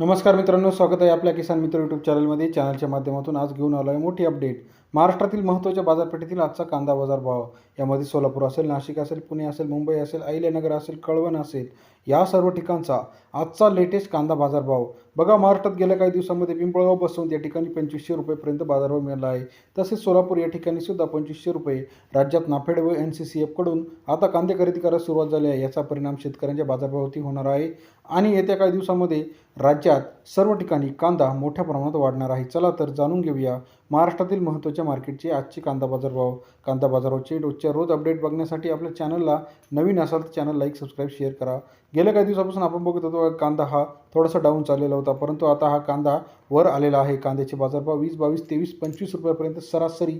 नमस्कार मित्रांनो स्वागत आहे आपल्या किसान मित्र यूट्यूब चॅनलमध्ये चॅनलच्या माध्यमातून आज घेऊन आलो आहे मोठी अपडेट महाराष्ट्रातील महत्त्वाच्या बाजारपेठेतील आजचा कांदा बाजार भाव यामध्ये सोलापूर असेल नाशिक असेल पुणे असेल मुंबई असेल अहिल्यानगर असेल कळवण असेल. या सर्व ठिकाणचा आजचा लेटेस्ट कांदा बाजारभाव. बघा महाराष्ट्रात गेल्या काही दिवसामध्ये पिंपळगाव बसवून या ठिकाणी पंचवीसशे रुपयेपर्यंत बाजारभाव मिळाला आहे. तसेच सोलापूर या ठिकाणी सुद्धा पंचवीसशे रुपये राज्यात नाफेड व एन सी सी एफकडून आता कांदे खरेदी करायला सुरुवात झाली आहे. याचा परिणाम शेतकऱ्यांच्या बाजारभावावरती होणार आहे आणि येत्या काही दिवसामध्ये राज्यात सर्व ठिकाणी कांदा मोठ्या प्रमाणात वाढणार आहे. चला तर जाणून घेऊया महाराष्ट्रातील महत्त्वाच्या मार्केटचे आजचे कांदा बाजारभाव. कांदा बाजारभावचे रोजच्या रोज अपडेट बघण्यासाठी आपल्या चॅनलला नवीन असाल तर चॅनल लाईक सबस्क्राईब शेअर करा. गेल्या काही दिवसापासून आपण बघत होतो कांदा हा थोडासा डाऊन चाललेला होता परंतु आता हा कांदा वर आलेला आहे. कांद्याचे बाजारभाव वीस बावीस तेवीस पंचवीस रुपयापर्यंत सरासरी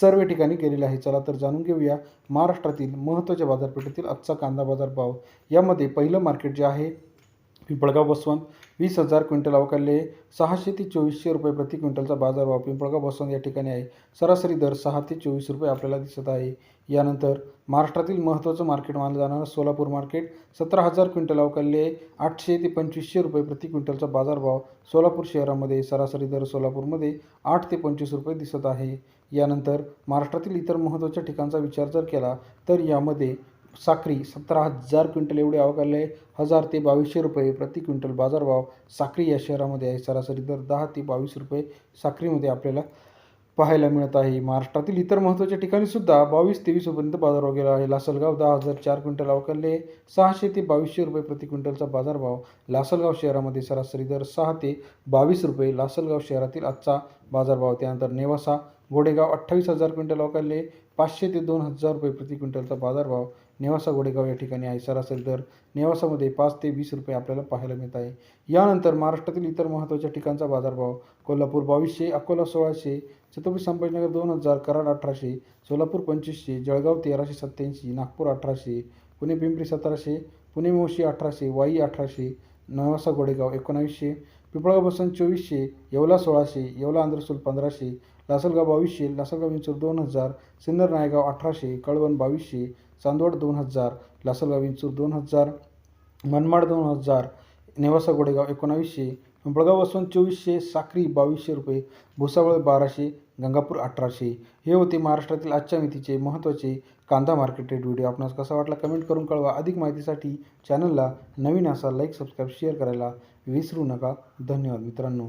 सर्व ठिकाणी गेलेले आहे. चला तर जाणून घेऊया महाराष्ट्रातील महत्त्वाच्या बाजारपेठेतील आजचा कांदा बाजारभाव. यामध्ये पहिलं मार्केट जे आहे पिंपळगाव बसवंत. वीस हजार क्विंटल अवकाले सहाशे ते चोवीसशे रुपये प्रति क्विंटलचा बाजारभाव पिंपळगाव बसवंत या ठिकाणी आहे. सरासरी दर सहा ते चोवीस रुपये आपल्याला दिसत आहे. यानंतर महाराष्ट्रातील महत्त्वाचं मार्केट मानलं जाणारं सोलापूर मार्केट सतरा हजार क्विंटल अवकाले आठशे ते पंचवीसशे रुपये प्रति क्विंटलचा बाजारभाव सोलापूर शहरामध्ये सरासरी दर सोलापूरमध्ये आठ ते पंचवीस रुपये दिसत आहे. यानंतर महाराष्ट्रातील इतर महत्त्वाच्या ठिकाणचा विचार जर केला तर यामध्ये साखरी सतरा हजार क्विंटल एवढे अवकालले हजार ते बावीसशे रुपये प्रति क्विंटल बाजारभाव साखरी या शहरामध्ये आहे. सरासरी दर दहा ते बावीस रुपये साखरीमध्ये आपल्याला पाहायला मिळत आहे. महाराष्ट्रातील इतर महत्त्वाच्या ठिकाणीसुद्धा बावीस तेवीसपर्यंत बाजारभाव गेला आहे. लासलगाव दहा हजार चार क्विंटल अवकालले सहाशे ते बावीसशे रुपये प्रति क्विंटलचा बाजारभाव लासलगाव शहरामध्ये सरासरी दर सहा ते बावीस रुपये लासलगाव शहरातील आजचा बाजारभाव. त्यानंतर नेवासा गोडेगाव अठ्ठावीस हजार क्विंटल अवकालले पाचशे ते दोन हजार रुपये प्रति क्विंटलचा बाजारभाव. नेवासा गोडेगाव या ठिकाणी आहे सरासरी दर. नेवासामध्ये पाच ते वीस रुपये आपल्याला पाहायला मिळत आहे. यानंतर महाराष्ट्रातील इतर महत्त्वाच्या ठिकाणचा बाजारभाव कोल्हापूर बावीसशे अकोला सोळाशे छत्रपती संभाजीनगर दोन हजार कराड अठराशे सोलापूर पंचवीसशे जळगाव तेराशे सत्त्याऐंशी नागपूर अठराशे पुणे पिंपरी सतराशे पुणे मोशी अठराशे वाई अठराशे नवासा गोडेगाव एकोणावीसशे पिपळगाव बसवंत चोवीसशे येवला सोळाशे येवला आंध्रसूल पंधराशे लासलगाव बावीसशे लासलगाव विंचूर दोन हजार सिन्नर नायगाव अठराशे कळवण बावीसशे चांदवड दोन हजार लासलगाव विंचूर दोन हजार मनमाड दोन हजार नेवासा गोडेगाव एकोणावीसशे पिंपळगाव चोवीसशे साक्री बावीसशे रुपये भुसावळ बाराशे गंगापूर अठराशे. हे होते महाराष्ट्रातील आजच्या मितीचे महत्त्वाचे कांदा मार्केट रेट व्हिडिओ आपणास कसा वाटला कमेंट करून कळवा. अधिक माहितीसाठी चॅनलला नवीन असा लाईक सबस्क्राईब शेअर करायला विसरू नका. धन्यवाद मित्रांनो.